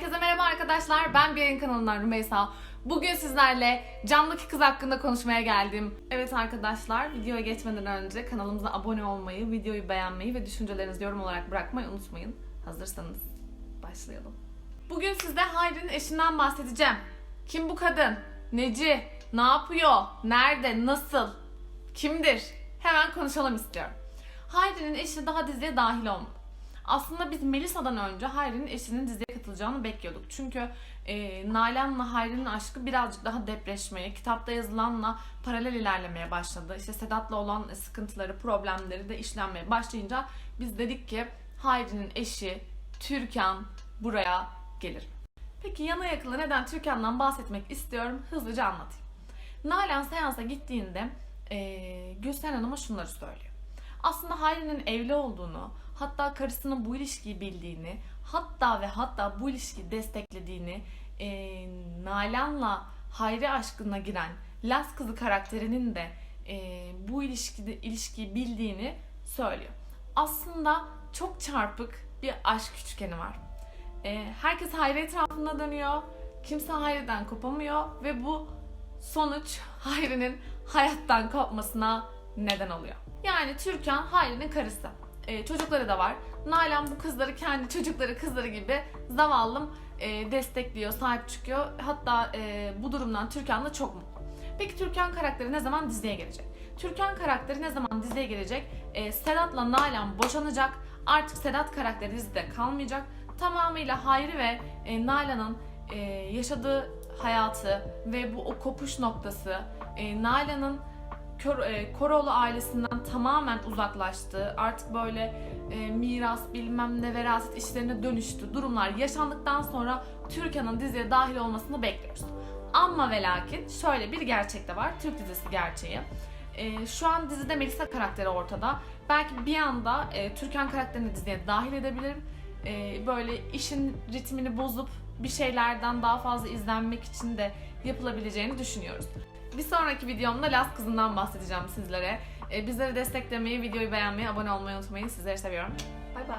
Herkese merhaba arkadaşlar. Ben bir yayın kanalından Rümeysa. Bugün sizlerle camdaki kız hakkında konuşmaya geldim. Evet arkadaşlar, videoya geçmeden önce kanalımıza abone olmayı, videoyu beğenmeyi ve düşüncelerinizi yorum olarak bırakmayı unutmayın. Hazırsanız başlayalım. Bugün size Hayri'nin eşinden bahsedeceğim. Kim bu kadın? Neci? Ne yapıyor? Nerede? Nasıl? Kimdir? Hemen konuşalım istiyorum. Hayri'nin eşi daha diziye dahil olmadı. Aslında biz Melisa'dan önce Hayri'nin eşinin diziye katılacağını bekliyorduk. Çünkü e, Nalan'la Hayri'nin aşkı birazcık daha depreşmeye, kitapta yazılanla paralel ilerlemeye başladı. İşte Sedat'la olan sıkıntıları, problemleri de işlenmeye başlayınca biz dedik ki Hayri'nin eşi Türkan buraya gelir. Peki yana yakıla neden Türkan'dan bahsetmek istiyorum? Hızlıca anlatayım. Nalan seansa gittiğinde e, Gülsen Hanım'a şunları söylüyor. Aslında Hayri'nin evli olduğunu, hatta karısının bu ilişkiyi bildiğini, hatta ve hatta bu ilişkiyi desteklediğini, e, Nalan'la Hayri aşkına giren Las kızı karakterinin de e, bu ilişkide ilişkiyi bildiğini söylüyor. Aslında çok çarpık bir aşk üçgeni var. E, herkes Hayri etrafında dönüyor, kimse Hayri'den kopamıyor ve bu sonuç Hayri'nin hayattan kopmasına neden oluyor. Yani Türkan Hayri'nin karısı. Ee, çocukları da var. Nalan bu kızları kendi çocukları kızları gibi zavallım e, destekliyor, sahip çıkıyor. Hatta e, bu durumdan Türkan da çok mutlu. Peki Türkan karakteri ne zaman diziye gelecek? Türkan karakteri ne zaman diziye gelecek? E, Sedat'la Nalan boşanacak. Artık Sedat karakteri dizide kalmayacak. Tamamıyla Hayri ve e, Nalan'ın e, yaşadığı hayatı ve bu o kopuş noktası, e, Nalan'ın Kör, e, Koroğlu ailesinden tamamen uzaklaştı. Artık böyle e, miras bilmem ne veraset işlerine dönüştü. Durumlar yaşandıktan sonra Türkan'ın diziye dahil olmasını bekliyoruz. Ama ve lakin şöyle bir gerçek de var. Türk dizisi gerçeği. E, şu an dizide Melisa karakteri ortada. Belki bir anda e, Türkan karakterini diziye dahil edebilirim. E, böyle işin ritmini bozup bir şeylerden daha fazla izlenmek için de yapılabileceğini düşünüyoruz. Bir sonraki videomda Las kızından bahsedeceğim sizlere. Ee, bizleri desteklemeyi, videoyu beğenmeyi, abone olmayı unutmayın. Sizleri seviyorum. Bay bay.